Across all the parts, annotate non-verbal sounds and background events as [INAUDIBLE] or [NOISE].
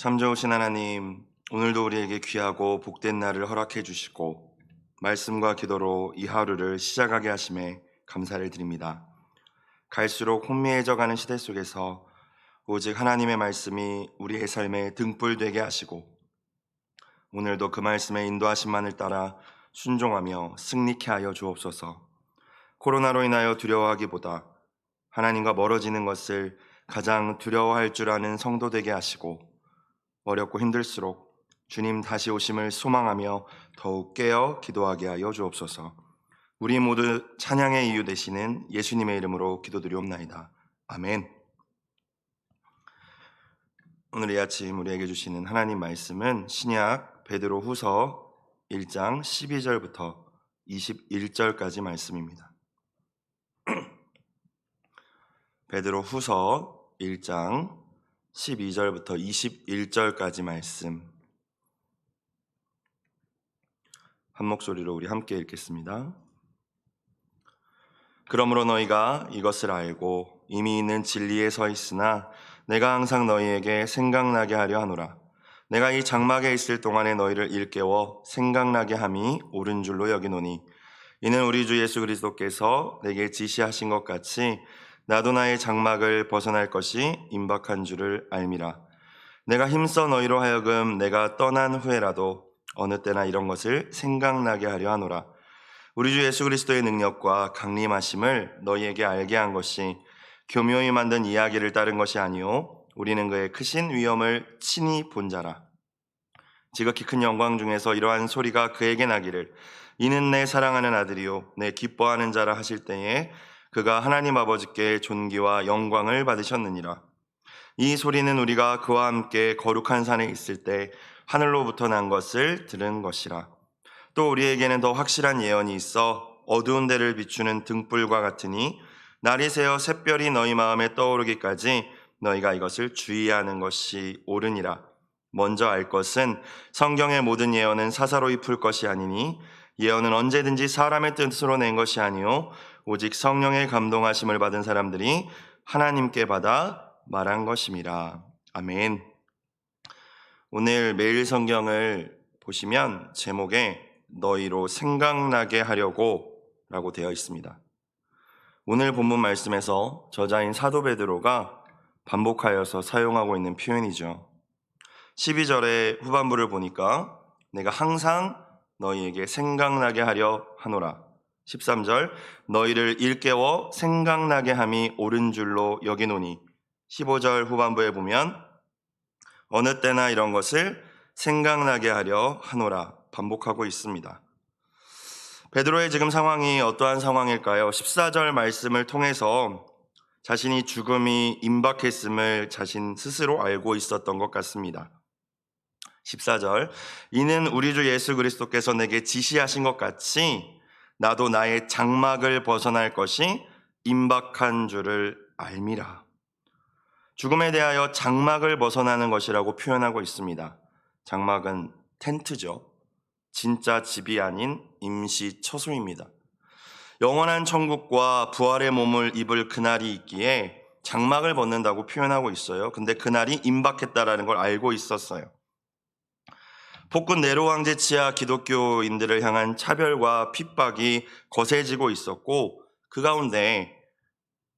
참 좋으신 하나님, 오늘도 우리에게 귀하고 복된 날을 허락해 주시고 말씀과 기도로 이 하루를 시작하게 하심에 감사를 드립니다. 갈수록 혼미해져 가는 시대 속에서 오직 하나님의 말씀이 우리의 삶에 등불 되게 하시고 오늘도 그 말씀의 인도하심만을 따라 순종하며 승리케 하여 주옵소서. 코로나로 인하여 두려워하기보다 하나님과 멀어지는 것을 가장 두려워할 줄 아는 성도 되게 하시고 어렵고 힘들수록 주님 다시 오심을 소망하며 더욱 깨어 기도하게 하여 주옵소서. 우리 모두 찬양의 이유 되시는 예수님의 이름으로 기도드리옵나이다. 아멘. 오늘 이 아침 우리에게 주시는 하나님 말씀은 신약 베드로 후서 1장 12절부터 21절까지 말씀입니다. [CLEARS THROAT] 베드로 후서 1장 12절부터 21절까지 말씀 한 목소리로 우리 함께 읽겠습니다. 그러므로 너희가 이것을 알고 이미 있는 진리에 서 있으나 내가 항상 너희에게 생각나게 하려 하노라. 내가 이 장막에 있을 동안에 너희를 일깨워 생각나게 함이 옳은 줄로 여기노니 이는 우리 주 예수 그리스도께서 내게 지시하신 것 같이 나도 나의 장막을 벗어날 것이 임박한 줄을 알미라. 내가 힘써 너희로 하여금 내가 떠난 후에라도 어느 때나 이런 것을 생각나게 하려 하노라. 우리 주 예수 그리스도의 능력과 강림하심을 너희에게 알게 한 것이 교묘히 만든 이야기를 따른 것이 아니요 우리는 그의 크신 위엄을 친히 본 자라. 지극히 큰 영광 중에서 이러한 소리가 그에게 나기를 이는 내 사랑하는 아들이요 내 기뻐하는 자라 하실 때에 그가 하나님 아버지께 존귀와 영광을 받으셨느니라. 이 소리는 우리가 그와 함께 거룩한 산에 있을 때 하늘로부터 난 것을 들은 것이라. 또 우리에게는 더 확실한 예언이 있어 어두운 데를 비추는 등불과 같으니 날이 새어 샛별이 너희 마음에 떠오르기까지 너희가 이것을 주의하는 것이 옳으니라. 먼저 알 것은 성경의 모든 예언은 사사로이 풀 것이 아니니 예언은 언제든지 사람의 뜻으로 낸 것이 아니요 오직 성령의 감동하심을 받은 사람들이 하나님께 받아 말한 것임이라. 아멘. 오늘 매일 성경을 보시면 제목에 너희로 생각나게 하려고 라고 되어 있습니다. 오늘 본문 말씀에서 저자인 사도 베드로가 반복하여서 사용하고 있는 표현이죠. 12절의 후반부를 보니까 내가 항상 너희에게 생각나게 하려 하노라. 13절 너희를 일깨워 생각나게 함이 옳은 줄로 여기노니 15절 후반부에 보면 어느 때나 이런 것을 생각나게 하려 하노라 반복하고 있습니다. 베드로의 지금 상황이 어떠한 상황일까요? 14절 말씀을 통해서 자신이 죽음이 임박했음을 자신 스스로 알고 있었던 것 같습니다. 14절 이는 우리 주 예수 그리스도께서 내게 지시하신 것 같이 나도 나의 장막을 벗어날 것이 임박한 줄을 알미라. 죽음에 대하여 장막을 벗어나는 것이라고 표현하고 있습니다. 장막은 텐트죠. 진짜 집이 아닌 임시 처소입니다. 영원한 천국과 부활의 몸을 입을 그날이 있기에 장막을 벗는다고 표현하고 있어요. 근데 그날이 임박했다라는 걸 알고 있었어요. 폭군 네로 황제 치하 기독교인들을 향한 차별과 핍박이 거세지고 있었고 그 가운데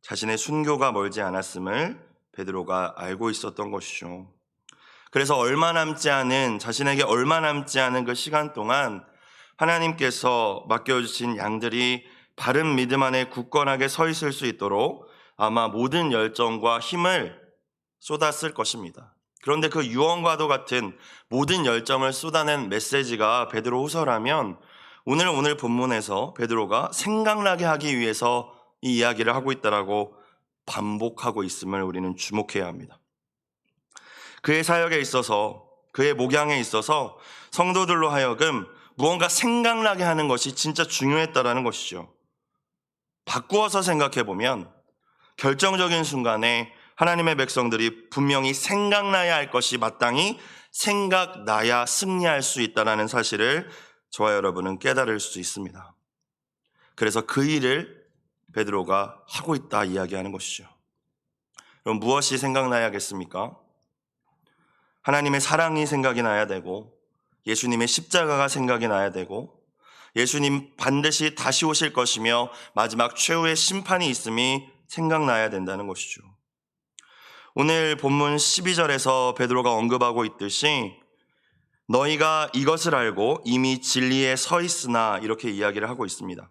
자신의 순교가 멀지 않았음을 베드로가 알고 있었던 것이죠. 그래서 얼마 남지 않은 자신에게 얼마 남지 않은 그 시간 동안 하나님께서 맡겨주신 양들이 바른 믿음 안에 굳건하게 서 있을 수 있도록 아마 모든 열정과 힘을 쏟았을 것입니다. 그런데 그 유언과도 같은 모든 열정을 쏟아낸 메시지가 베드로 후서라면 오늘 오늘 본문에서 베드로가 생각나게 하기 위해서 이 이야기를 하고 있다라고 반복하고 있음을 우리는 주목해야 합니다. 그의 사역에 있어서 그의 목양에 있어서 성도들로 하여금 무언가 생각나게 하는 것이 진짜 중요했다라는 것이죠. 바꾸어서 생각해 보면 결정적인 순간에 하나님의 백성들이 분명히 생각나야 할 것이 마땅히 생각나야 승리할 수 있다는 사실을 저와 여러분은 깨달을 수 있습니다. 그래서 그 일을 베드로가 하고 있다 이야기하는 것이죠. 그럼 무엇이 생각나야겠습니까? 하나님의 사랑이 생각이 나야 되고 예수님의 십자가가 생각이 나야 되고 예수님 반드시 다시 오실 것이며 마지막 최후의 심판이 있음이 생각나야 된다는 것이죠. 오늘 본문 12절에서 베드로가 언급하고 있듯이 너희가 이것을 알고 이미 진리에 서 있으나 이렇게 이야기를 하고 있습니다.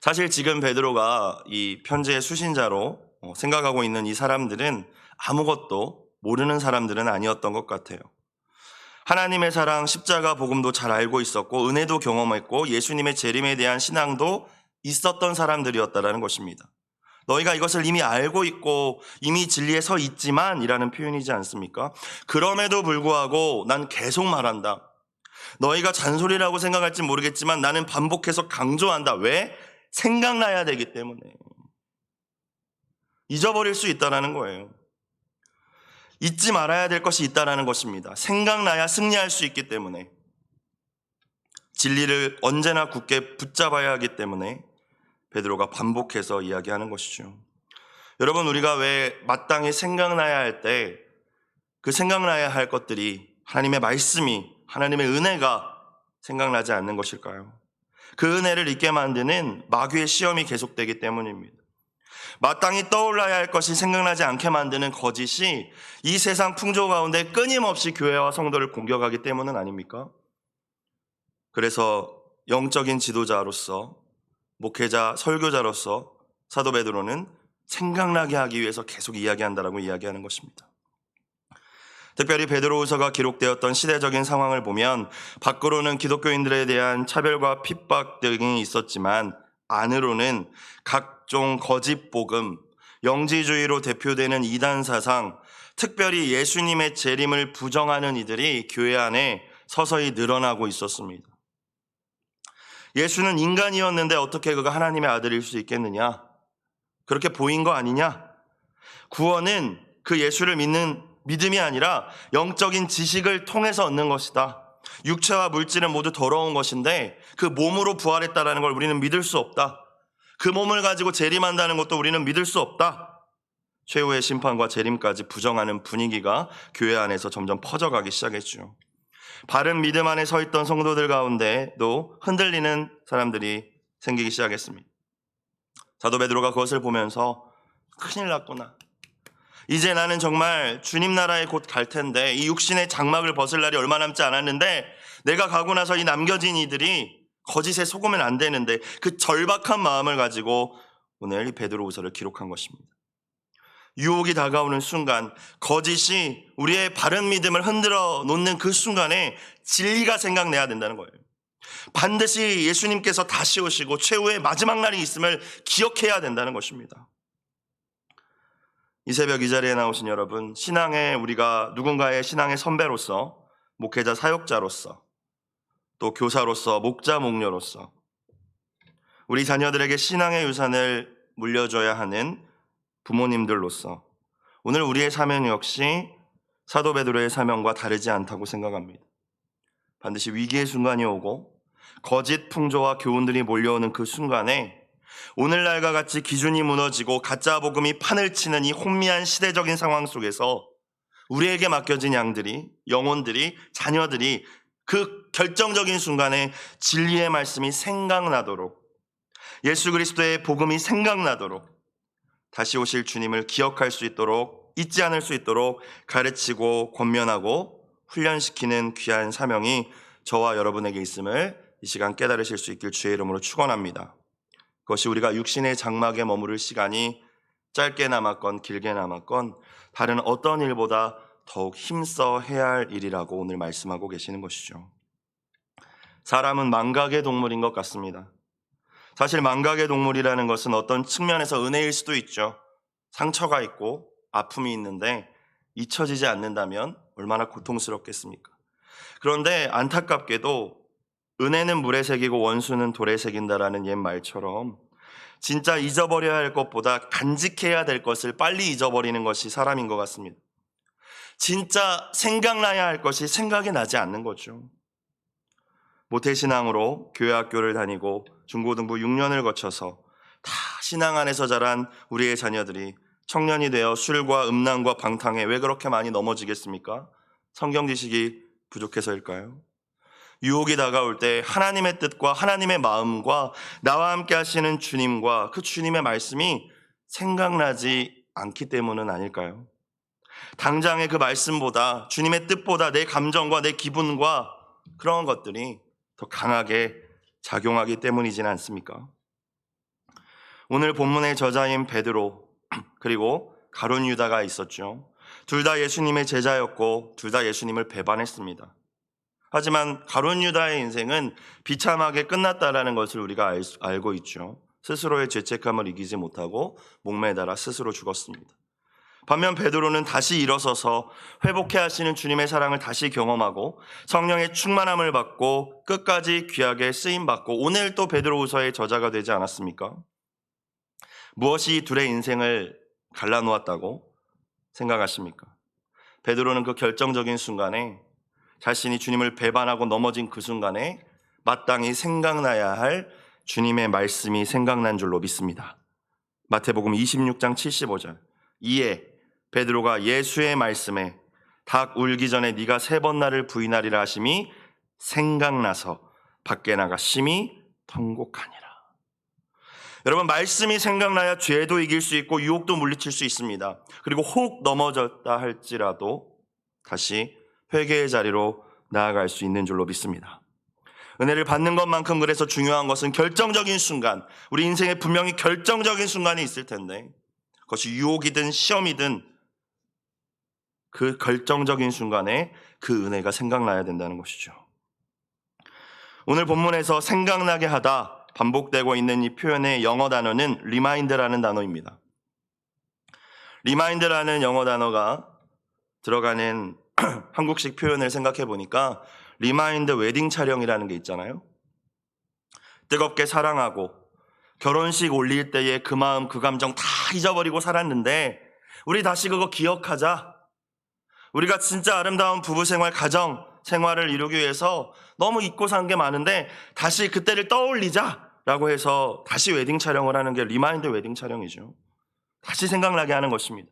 사실 지금 베드로가 이 편지의 수신자로 어, 생각하고 있는 이 사람들은 아무것도 모르는 사람들은 아니었던 것 같아요. 하나님의 사랑, 십자가 복음도 잘 알고 있었고 은혜도 경험했고 예수님의 재림에 대한 신앙도 있었던 사람들이었다라는 것입니다. 너희가 이것을 이미 알고 있고 이미 진리에 서 있지만 이라는 표현이지 않습니까? 그럼에도 불구하고 난 계속 말한다. 너희가 잔소리라고 생각할지 모르겠지만 나는 반복해서 강조한다. 왜? 생각나야 되기 때문에. 잊어버릴 수 있다라는 거예요. 잊지 말아야 될 것이 있다라는 것입니다. 생각나야 승리할 수 있기 때문에. 진리를 언제나 굳게 붙잡아야 하기 때문에 베드로가 반복해서 이야기하는 것이죠. 여러분 우리가 왜 마땅히 생각나야 할 때 그 생각나야 할 것들이 하나님의 말씀이 하나님의 은혜가 생각나지 않는 것일까요? 그 은혜를 잊게 만드는 마귀의 시험이 계속되기 때문입니다. 마땅히 떠올라야 할 것이 생각나지 않게 만드는 거짓이 이 세상 풍조 가운데 끊임없이 교회와 성도를 공격하기 때문은 아닙니까? 그래서 영적인 지도자로서 목회자, 설교자로서 사도 베드로는 생각나게 하기 위해서 계속 이야기한다라고 이야기하는 것입니다. 특별히 베드로후서가 기록되었던 시대적인 상황을 보면 밖으로는 기독교인들에 대한 차별과 핍박 등이 있었지만 안으로는 각종 거짓 복음, 영지주의로 대표되는 이단 사상, 특별히 예수님의 재림을 부정하는 이들이 교회 안에 서서히 늘어나고 있었습니다. 예수는 인간이었는데 어떻게 그가 하나님의 아들일 수 있겠느냐? 그렇게 보인 거 아니냐? 구원은 그 예수를 믿는 믿음이 아니라 영적인 지식을 통해서 얻는 것이다. 육체와 물질은 모두 더러운 것인데 그 몸으로 부활했다라는 걸 우리는 믿을 수 없다. 그 몸을 가지고 재림한다는 것도 우리는 믿을 수 없다. 최후의 심판과 재림까지 부정하는 분위기가 교회 안에서 점점 퍼져가기 시작했죠. 바른 믿음 안에 서 있던 성도들 가운데도 흔들리는 사람들이 생기기 시작했습니다. 사도 베드로가 그것을 보면서 큰일 났구나. 이제 나는 정말 주님 나라에 곧 갈 텐데 이 육신의 장막을 벗을 날이 얼마 남지 않았는데 내가 가고 나서 이 남겨진 이들이 거짓에 속으면 안 되는데 그 절박한 마음을 가지고 오늘 이 베드로후서를 기록한 것입니다. 유혹이 다가오는 순간 거짓이 우리의 바른 믿음을 흔들어 놓는 그 순간에 진리가 생각내야 된다는 거예요. 반드시 예수님께서 다시 오시고 최후의 마지막 날이 있음을 기억해야 된다는 것입니다. 이 새벽 이 자리에 나오신 여러분, 신앙의 우리가 누군가의 신앙의 선배로서, 목회자 사역자로서, 또 교사로서, 목자 목녀로서, 우리 자녀들에게 신앙의 유산을 물려줘야 하는 부모님들로서, 오늘 우리의 사명 역시 사도 베드로의 사명과 다르지 않다고 생각합니다. 반드시 위기의 순간이 오고 거짓 풍조와 교훈들이 몰려오는 그 순간에 오늘날과 같이 기준이 무너지고 가짜 복음이 판을 치는 이 혼미한 시대적인 상황 속에서 우리에게 맡겨진 양들이 영혼들이 자녀들이 그 결정적인 순간에 진리의 말씀이 생각나도록 예수 그리스도의 복음이 생각나도록 다시 오실 주님을 기억할 수 있도록 잊지 않을 수 있도록 가르치고 권면하고 훈련시키는 귀한 사명이 저와 여러분에게 있음을 이 시간 깨달으실 수 있길 주의 이름으로 축원합니다. 그것이 우리가 육신의 장막에 머무를 시간이 짧게 남았건 길게 남았건 다른 어떤 일보다 더욱 힘써 해야 할 일이라고 오늘 말씀하고 계시는 것이죠. 사람은 망각의 동물인 것 같습니다. 사실 망각의 동물이라는 것은 어떤 측면에서 은혜일 수도 있죠. 상처가 있고 아픔이 있는데 잊혀지지 않는다면 얼마나 고통스럽겠습니까? 그런데 안타깝게도 은혜는 물에 새기고 원수는 돌에 새긴다라는 옛 말처럼 진짜 잊어버려야 할 것보다 간직해야 될 것을 빨리 잊어버리는 것이 사람인 것 같습니다. 진짜 생각나야 할 것이 생각이 나지 않는 거죠. 모태신앙으로 교회 학교를 다니고 중고등부 6년을 거쳐서 다 신앙 안에서 자란 우리의 자녀들이 청년이 되어 술과 음란과 방탕에 왜 그렇게 많이 넘어지겠습니까? 성경 지식이 부족해서일까요? 유혹이 다가올 때 하나님의 뜻과 하나님의 마음과 나와 함께 하시는 주님과 그 주님의 말씀이 생각나지 않기 때문은 아닐까요? 당장의 그 말씀보다 주님의 뜻보다 내 감정과 내 기분과 그런 것들이 더 강하게 작용하기 때문이지는 않습니까? 오늘 본문의 저자인 베드로 [CLEARS THROAT] 그리고 가론 유다가 있었죠. 둘 다 예수님의 제자였고 둘 다 예수님을 배반했습니다. 하지만 가론 유다의 인생은 비참하게 끝났다라는 것을 우리가 알, 알고 있죠. 스스로의 죄책감을 이기지 못하고 목매달아 스스로 죽었습니다. 반면 베드로는 다시 일어서서 회복해 하시는 주님의 사랑을 다시 경험하고 성령의 충만함을 받고 끝까지 귀하게 쓰임 받고 오늘 또 베드로후서의 저자가 되지 않았습니까? 무엇이 이 둘의 인생을 갈라놓았다고 생각하십니까? 베드로는 그 결정적인 순간에 자신이 주님을 배반하고 넘어진 그 순간에 마땅히 생각나야 할 주님의 말씀이 생각난 줄로 믿습니다. 마태복음 26장 75절. 이에 베드로가 예수의 말씀에 닭 울기 전에 네가 세 번 나를 부인하리라 하심이 생각나서 밖에 나가 심히 통곡하니라. 여러분 말씀이 생각나야 죄도 이길 수 있고 유혹도 물리칠 수 있습니다. 그리고 혹 넘어졌다 할지라도 다시 회개의 자리로 나아갈 수 있는 줄로 믿습니다. 은혜를 받는 것만큼 그래서 중요한 것은 결정적인 순간, 우리 인생에 분명히 결정적인 순간이 있을 텐데, 그것이 유혹이든 시험이든 그 결정적인 순간에 그 은혜가 생각나야 된다는 것이죠. 오늘 본문에서 생각나게 하다 반복되고 있는 이 표현의 영어 단어는 리마인드라는 단어입니다. 리마인드라는 영어 단어가 들어가는 [CLEARS THROAT] 한국식 표현을 생각해 보니까 리마인드 웨딩 촬영이라는 게 있잖아요. 뜨겁게 사랑하고 결혼식 올릴 때의 그 마음, 그 감정 다 잊어버리고 살았는데 우리 다시 그거 기억하자. 우리가 진짜 아름다운 부부 생활, 가정 생활을 이루기 위해서 너무 잊고 산 게 많은데 다시 그때를 떠올리자라고 해서 다시 웨딩 촬영을 하는 게 리마인드 웨딩 촬영이죠. 다시 생각나게 하는 것입니다.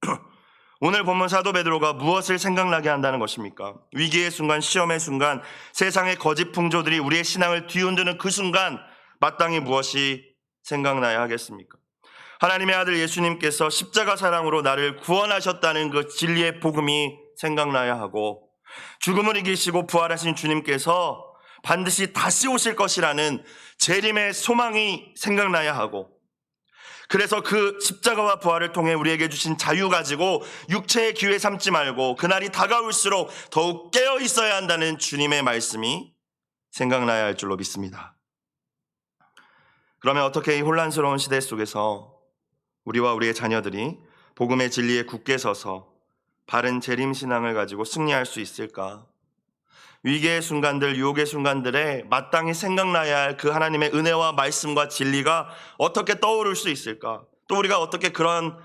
[CLEARS THROAT] 오늘 본문 사도 베드로가 무엇을 생각나게 한다는 것입니까? 위기의 순간, 시험의 순간, 세상의 거짓 풍조들이 우리의 신앙을 뒤흔드는 그 순간 마땅히 무엇이 생각나야 하겠습니까? 하나님의 아들 예수님께서 십자가 사랑으로 나를 구원하셨다는 그 진리의 복음이 생각나야 하고 죽음을 이기시고 부활하신 주님께서 반드시 다시 오실 것이라는 재림의 소망이 생각나야 하고 그래서 그 십자가와 부활을 통해 우리에게 주신 자유 가지고 육체의 기회 삼지 말고 그날이 다가올수록 더욱 깨어 있어야 한다는 주님의 말씀이 생각나야 할 줄로 믿습니다. 그러면 어떻게 이 혼란스러운 시대 속에서 우리와 우리의 자녀들이 복음의 진리에 굳게 서서 바른 재림 신앙을 가지고 승리할 수 있을까? 위기의 순간들, 유혹의 순간들에 마땅히 생각나야 할 그 하나님의 은혜와 말씀과 진리가 어떻게 떠오를 수 있을까? 또 우리가 어떻게 그런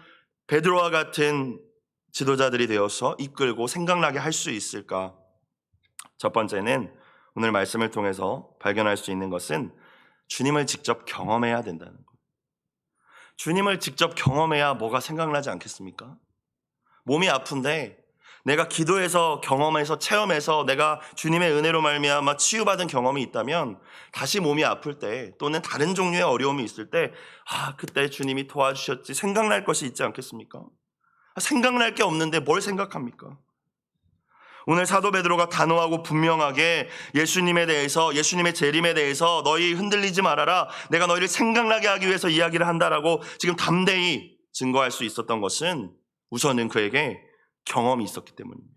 베드로와 같은 지도자들이 되어서 이끌고 생각나게 할 수 있을까? 첫 번째는 오늘 말씀을 통해서 발견할 수 있는 것은 주님을 직접 경험해야 된다는 것. 주님을 직접 경험해야 뭐가 생각나지 않겠습니까? 몸이 아픈데 내가 기도해서 경험해서 체험해서 내가 주님의 은혜로 말미암아 치유받은 경험이 있다면 다시 몸이 아플 때 또는 다른 종류의 어려움이 있을 때 아, 그때 주님이 도와주셨지 생각날 것이 있지 않겠습니까? 아, 생각날 게 없는데 뭘 생각합니까? 오늘 사도 베드로가 단호하고 분명하게 예수님에 대해서 예수님의 재림에 대해서 너희 흔들리지 말아라. 내가 너희를 생각나게 하기 위해서 이야기를 한다라고 지금 담대히 증거할 수 있었던 것은 우선은 그에게 경험이 있었기 때문입니다.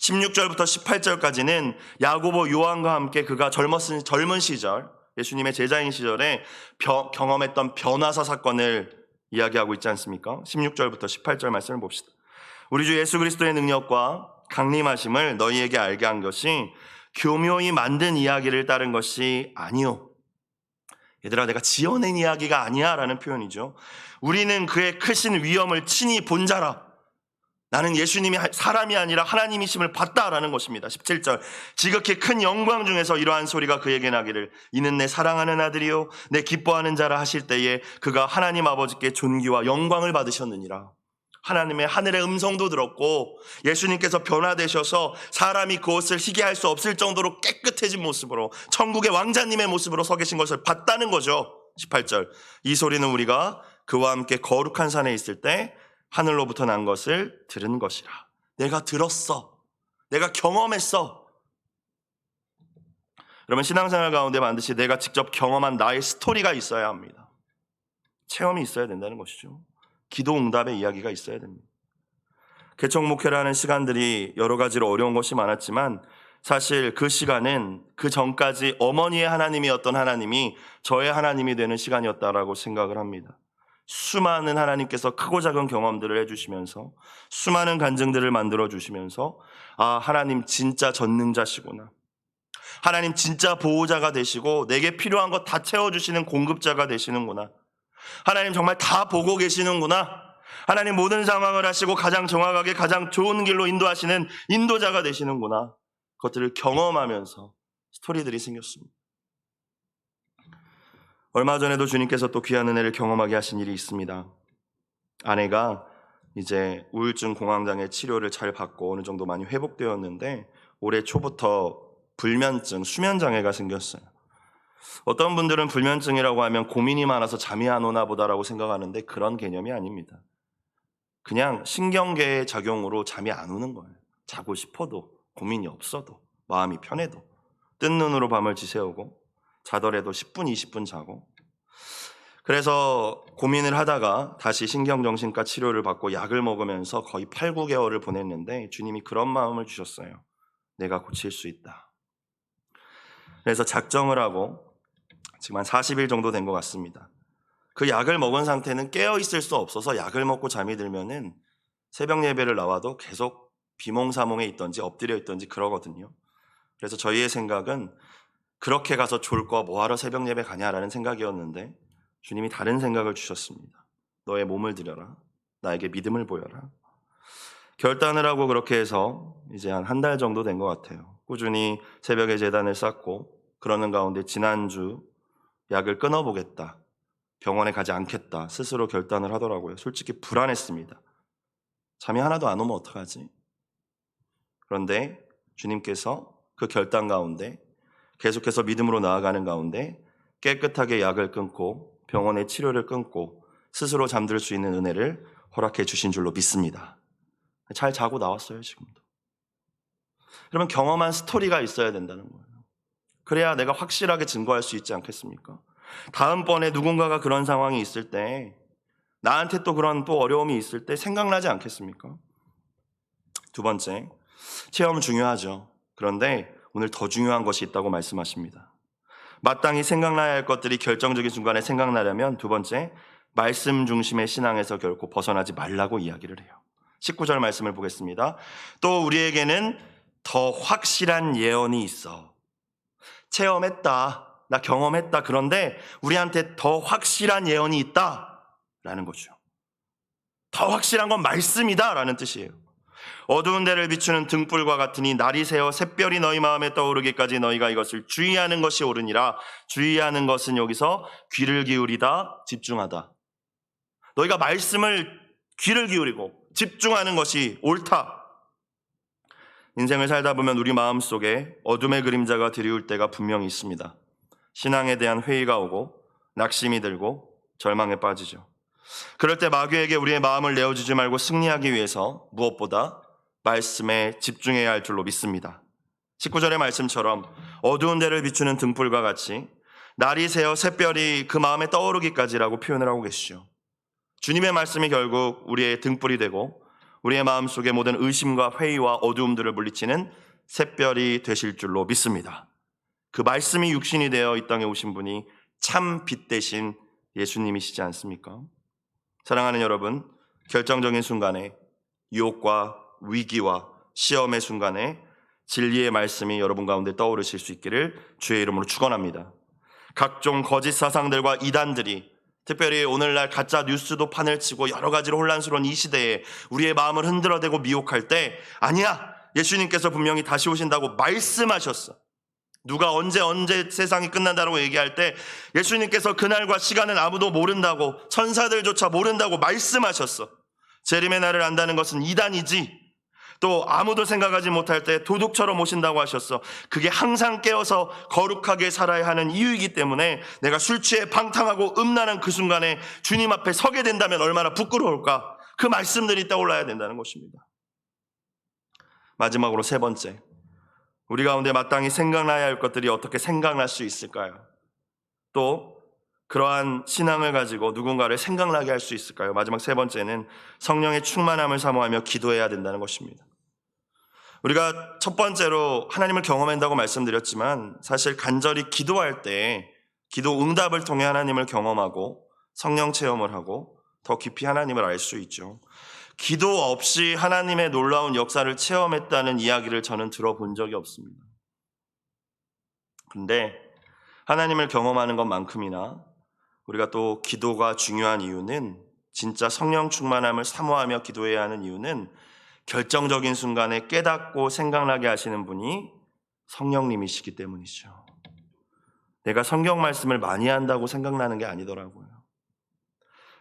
16절부터 18절까지는 야고보 요한과 함께 그가 젊었은 젊은 시절 예수님의 제자인 시절에 벼- 경험했던 변화사 사건을 이야기하고 있지 않습니까? 16절부터 18절 말씀을 봅시다. 우리 주 예수 그리스도의 능력과 강림하심을 너희에게 알게 한 것이 교묘히 만든 이야기를 따른 것이 아니요. 얘들아 내가 지어낸 이야기가 아니야 라는 표현이죠. 우리는 그의 크신 위엄을 친히 본 자라. 나는 예수님이 사람이 아니라 하나님이심을 봤다 라는 것입니다. 17절. 지극히 큰 영광 중에서 이러한 소리가 그에게 나기를 이는 내 사랑하는 아들이요 내 기뻐하는 자라 하실 때에 그가 하나님 아버지께 존귀와 영광을 받으셨느니라. 하나님의 하늘의 음성도 들었고 예수님께서 변화되셔서 사람이 그것을 희귀할 수 없을 정도로 깨끗해진 모습으로 천국의 왕자님의 모습으로 서 계신 것을 봤다는 거죠. 18절. 이 소리는 우리가 그와 함께 거룩한 산에 있을 때 하늘로부터 난 것을 들은 것이라. 내가 들었어. 내가 경험했어. 여러분 신앙생활 가운데 반드시 내가 직접 경험한 나의 스토리가 있어야 합니다. 체험이 있어야 된다는 것이죠. 기도 응답의 이야기가 있어야 됩니다. 개척 목회라는 시간들이 여러 가지로 어려운 것이 많았지만 사실 그 시간은 그 전까지 어머니의 하나님이었던 하나님이 저의 하나님이 되는 시간이었다라고 생각을 합니다. 수많은 하나님께서 크고 작은 경험들을 해주시면서 수많은 간증들을 만들어 주시면서 아 하나님 진짜 전능자시구나. 하나님 진짜 보호자가 되시고 내게 필요한 것 다 채워주시는 공급자가 되시는구나. 하나님 정말 다 보고 계시는구나. 하나님 모든 상황을 하시고 가장 정확하게 가장 좋은 길로 인도하시는 인도자가 되시는구나. 그것들을 경험하면서 스토리들이 생겼습니다. 얼마 전에도 주님께서 또 귀한 은혜를 경험하게 하신 일이 있습니다. 아내가 이제 우울증 공황장애 치료를 잘 받고 어느 정도 많이 회복되었는데 올해 초부터 불면증, 수면 장애가 생겼어요. 어떤 분들은 불면증이라고 하면 고민이 많아서 잠이 안 오나 보다라고 생각하는데 그런 개념이 아닙니다. 그냥 신경계의 작용으로 잠이 안 오는 거예요. 자고 싶어도 고민이 없어도 마음이 편해도 뜬 눈으로 밤을 지새우고 자더라도 10분, 20분 자고 그래서 고민을 하다가 다시 신경정신과 치료를 받고 약을 먹으면서 거의 8, 9개월을 보냈는데 주님이 그런 마음을 주셨어요. 내가 고칠 수 있다. 그래서 작정을 하고 지금 한 40일 정도 된 것 같습니다. 그 약을 먹은 상태는 깨어 있을 수 없어서 약을 먹고 잠이 들면은 새벽 예배를 나와도 계속 비몽사몽에 있던지 엎드려 있던지 그러거든요. 그래서 저희의 생각은 그렇게 가서 졸 거 뭐하러 새벽 예배 가냐라는 생각이었는데 주님이 다른 생각을 주셨습니다. 너의 몸을 들여라. 나에게 믿음을 보여라. 결단을 하고 그렇게 해서 이제 한 한 달 정도 된 것 같아요. 꾸준히 새벽에 재단을 쌓고 그러는 가운데 지난주 약을 끊어보겠다. 병원에 가지 않겠다. 스스로 결단을 하더라고요. 솔직히 불안했습니다. 잠이 하나도 안 오면 어떡하지? 그런데 주님께서 그 결단 가운데 계속해서 믿음으로 나아가는 가운데 깨끗하게 약을 끊고 병원의 치료를 끊고 스스로 잠들 수 있는 은혜를 허락해 주신 줄로 믿습니다. 잘 자고 나왔어요, 지금도. 그러면 경험한 스토리가 있어야 된다는 거예요. 그래야 내가 확실하게 증거할 수 있지 않겠습니까? 다음번에 누군가가 그런 상황이 있을 때 나한테 또 그런 또 어려움이 있을 때 생각나지 않겠습니까? 두 번째, 체험 중요하죠. 그런데 오늘 더 중요한 것이 있다고 말씀하십니다. 마땅히 생각나야 할 것들이 결정적인 순간에 생각나려면 두 번째, 말씀 중심의 신앙에서 결코 벗어나지 말라고 이야기를 해요. 19절 말씀을 보겠습니다. 또 우리에게는 더 확실한 예언이 있어. 체험했다. 나 경험했다. 그런데 우리한테 더 확실한 예언이 있다. 라는 거죠. 더 확실한 건 말씀이다. 라는 뜻이에요. 어두운 데를 비추는 등불과 같으니 날이 새어 샛별이 너희 마음에 떠오르기까지 너희가 이것을 주의하는 것이 옳으니라. 주의하는 것은 여기서 귀를 기울이다, 집중하다. 너희가 말씀을 귀를 기울이고 집중하는 것이 옳다. 인생을 살다 보면 우리 마음 속에 어둠의 그림자가 드리울 때가 분명히 있습니다. 신앙에 대한 회의가 오고 낙심이 들고 절망에 빠지죠. 그럴 때 마귀에게 우리의 마음을 내어주지 말고 승리하기 위해서 무엇보다 말씀에 집중해야 할 줄로 믿습니다. 19절의 말씀처럼 어두운 데를 비추는 등불과 같이 날이 새어 샛별이 그 마음에 떠오르기까지라고 표현을 하고 계시죠. 주님의 말씀이 결국 우리의 등불이 되고 우리의 마음 속의 모든 의심과 회의와 어두움들을 물리치는 샛별이 되실 줄로 믿습니다. 그 말씀이 육신이 되어 이 땅에 오신 분이 참 빛 대신 예수님이시지 않습니까? 사랑하는 여러분, 결정적인 순간에 유혹과 위기와 시험의 순간에 진리의 말씀이 여러분 가운데 떠오르실 수 있기를 주의 이름으로 축원합니다. 각종 거짓 사상들과 이단들이 특별히 오늘날 가짜 뉴스도 판을 치고 여러 가지로 혼란스러운 이 시대에 우리의 마음을 흔들어대고 미혹할 때 아니야 예수님께서 분명히 다시 오신다고 말씀하셨어. 누가 언제 언제 세상이 끝난다고 얘기할 때 예수님께서 그날과 시간은 아무도 모른다고 천사들조차 모른다고 말씀하셨어. 재림의 날을 안다는 것은 이단이지. 또 아무도 생각하지 못할 때 도둑처럼 오신다고 하셨어. 그게 항상 깨어서 거룩하게 살아야 하는 이유이기 때문에 내가 술 취해 방탕하고 음란한 그 순간에 주님 앞에 서게 된다면 얼마나 부끄러울까. 그 말씀들이 떠올라야 된다는 것입니다. 마지막으로 세 번째. 우리 가운데 마땅히 생각나야 할 것들이 어떻게 생각날 수 있을까요? 또 그러한 신앙을 가지고 누군가를 생각나게 할 수 있을까요? 마지막 세 번째는 성령의 충만함을 사모하며 기도해야 된다는 것입니다. 우리가 첫 번째로 하나님을 경험한다고 말씀드렸지만 사실 간절히 기도할 때 기도 응답을 통해 하나님을 경험하고 성령 체험을 하고 더 깊이 하나님을 알 수 있죠. 기도 없이 하나님의 놀라운 역사를 체험했다는 이야기를 저는 들어본 적이 없습니다. 근데 하나님을 경험하는 것만큼이나 우리가 또 기도가 중요한 이유는 진짜 성령 충만함을 사모하며 기도해야 하는 이유는 결정적인 순간에 깨닫고 생각나게 하시는 분이 성령님이시기 때문이죠. 내가 성경 말씀을 많이 한다고 생각나는 게 아니더라고요.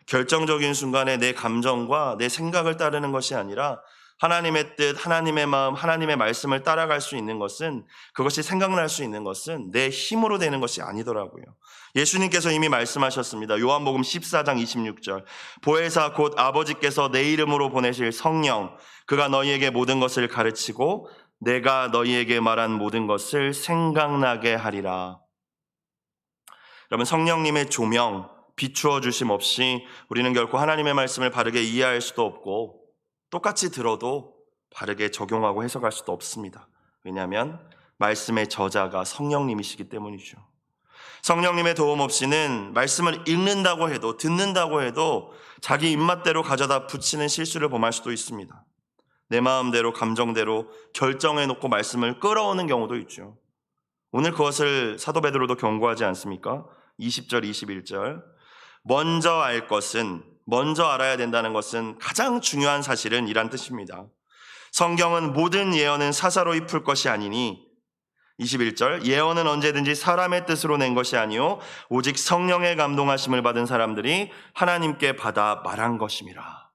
결정적인 순간에 내 감정과 내 생각을 따르는 것이 아니라 하나님의 뜻, 하나님의 마음, 하나님의 말씀을 따라갈 수 있는 것은 그것이 생각날 수 있는 것은 내 힘으로 되는 것이 아니더라고요. 예수님께서 이미 말씀하셨습니다. 요한복음 14장 26절. 보혜사 곧 아버지께서 내 이름으로 보내실 성령 그가 너희에게 모든 것을 가르치고 내가 너희에게 말한 모든 것을 생각나게 하리라. 여러분 성령님의 조명 비추어 주심 없이 우리는 결코 하나님의 말씀을 바르게 이해할 수도 없고 똑같이 들어도 바르게 적용하고 해석할 수도 없습니다. 왜냐하면 말씀의 저자가 성령님이시기 때문이죠. 성령님의 도움 없이는 말씀을 읽는다고 해도 듣는다고 해도 자기 입맛대로 가져다 붙이는 실수를 범할 수도 있습니다. 내 마음대로 감정대로 결정해 놓고 말씀을 끌어오는 경우도 있죠. 오늘 그것을 사도 베드로도 경고하지 않습니까? 20절 21절 먼저 알 것은 먼저 알아야 된다는 것은 가장 중요한 사실은 이란 뜻입니다. 성경은 모든 예언은 사사로이 풀 것이 아니니 21절 예언은 언제든지 사람의 뜻으로 낸 것이 아니요 오직 성령의 감동하심을 받은 사람들이 하나님께 받아 말한 것임이라.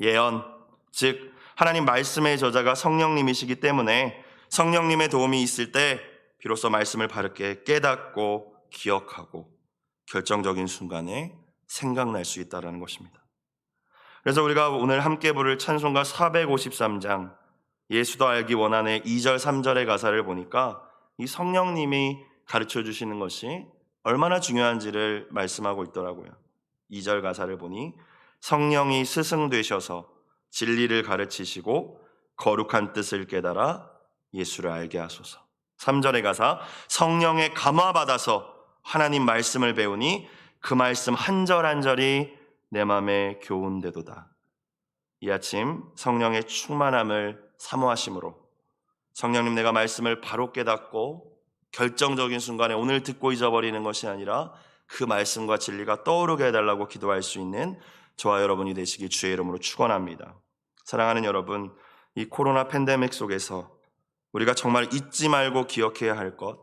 예언 즉 하나님 말씀의 저자가 성령님이시기 때문에 성령님의 도움이 있을 때 비로소 말씀을 바르게 깨닫고 기억하고 결정적인 순간에 생각날 수 있다는 것입니다. 그래서 우리가 오늘 함께 부를 찬송가 453장 예수도 알기 원하네 2절 3절의 가사를 보니까 이 성령님이 가르쳐 주시는 것이 얼마나 중요한지를 말씀하고 있더라고요. 2절 가사를 보니 성령이 스승 되셔서 진리를 가르치시고 거룩한 뜻을 깨달아 예수를 알게 하소서. 3절의 가사 성령의 감화 받아서 하나님 말씀을 배우니 그 말씀 한 절 한 절이 내 마음에 교훈되도다. 이 아침 성령의 충만함을 사모하심으로 성령님 내가 말씀을 바로 깨닫고 결정적인 순간에 오늘 듣고 잊어버리는 것이 아니라 그 말씀과 진리가 떠오르게 해달라고 기도할 수 있는 저와 여러분이 되시기 주의 이름으로 축원합니다. 사랑하는 여러분, 이 코로나 팬데믹 속에서 우리가 정말 잊지 말고 기억해야 할 것,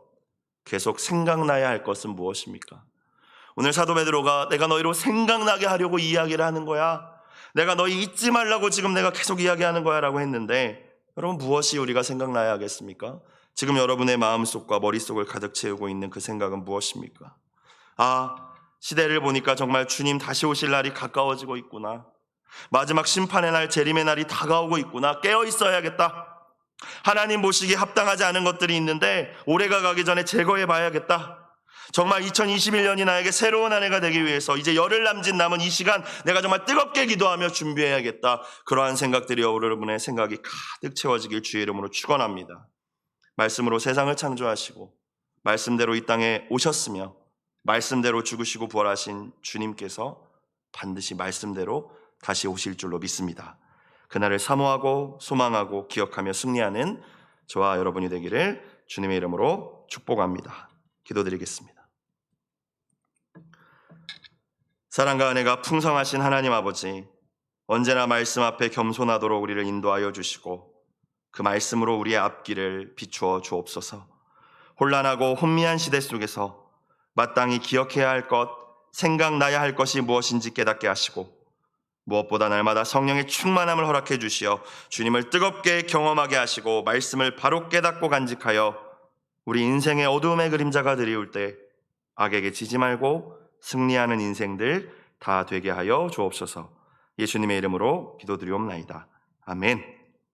계속 생각나야 할 것은 무엇입니까? 오늘 사도 베드로가 내가 너희로 생각나게 하려고 이야기를 하는 거야. 내가 너희 잊지 말라고 지금 내가 계속 이야기하는 거야라고 했는데 여러분 무엇이 우리가 생각나야 하겠습니까? 지금 여러분의 마음속과 머릿속을 가득 채우고 있는 그 생각은 무엇입니까? 아, 시대를 보니까 정말 주님 다시 오실 날이 가까워지고 있구나. 마지막 심판의 날, 재림의 날이 다가오고 있구나. 깨어 있어야겠다. 하나님 보시기에 합당하지 않은 것들이 있는데 올해가 가기 전에 제거해 봐야겠다. 정말 2021년이 나에게 새로운 한 해가 되기 위해서 이제 열흘 남짓 남은 이 시간 내가 정말 뜨겁게 기도하며 준비해야겠다. 그러한 생각들이 여러분의 생각이 가득 채워지길 주의 이름으로 축원합니다. 말씀으로 세상을 창조하시고 말씀대로 이 땅에 오셨으며 말씀대로 죽으시고 부활하신 주님께서 반드시 말씀대로 다시 오실 줄로 믿습니다. 그날을 사모하고 소망하고 기억하며 승리하는 저와 여러분이 되기를 주님의 이름으로 축복합니다. 기도드리겠습니다. 사랑과 은혜가 풍성하신 하나님 아버지, 언제나 말씀 앞에 겸손하도록 우리를 인도하여 주시고 그 말씀으로 우리의 앞길을 비추어 주옵소서. 혼란하고 혼미한 시대 속에서 마땅히 기억해야 할 것, 생각나야 할 것이 무엇인지 깨닫게 하시고 무엇보다 날마다 성령의 충만함을 허락해 주시어 주님을 뜨겁게 경험하게 하시고 말씀을 바로 깨닫고 간직하여 우리 인생의 어두움의 그림자가 드리울 때 악에게 지지 말고 승리하는 인생들 다 되게 하여 주옵소서. 예수님의 이름으로 기도드리옵나이다. 아멘.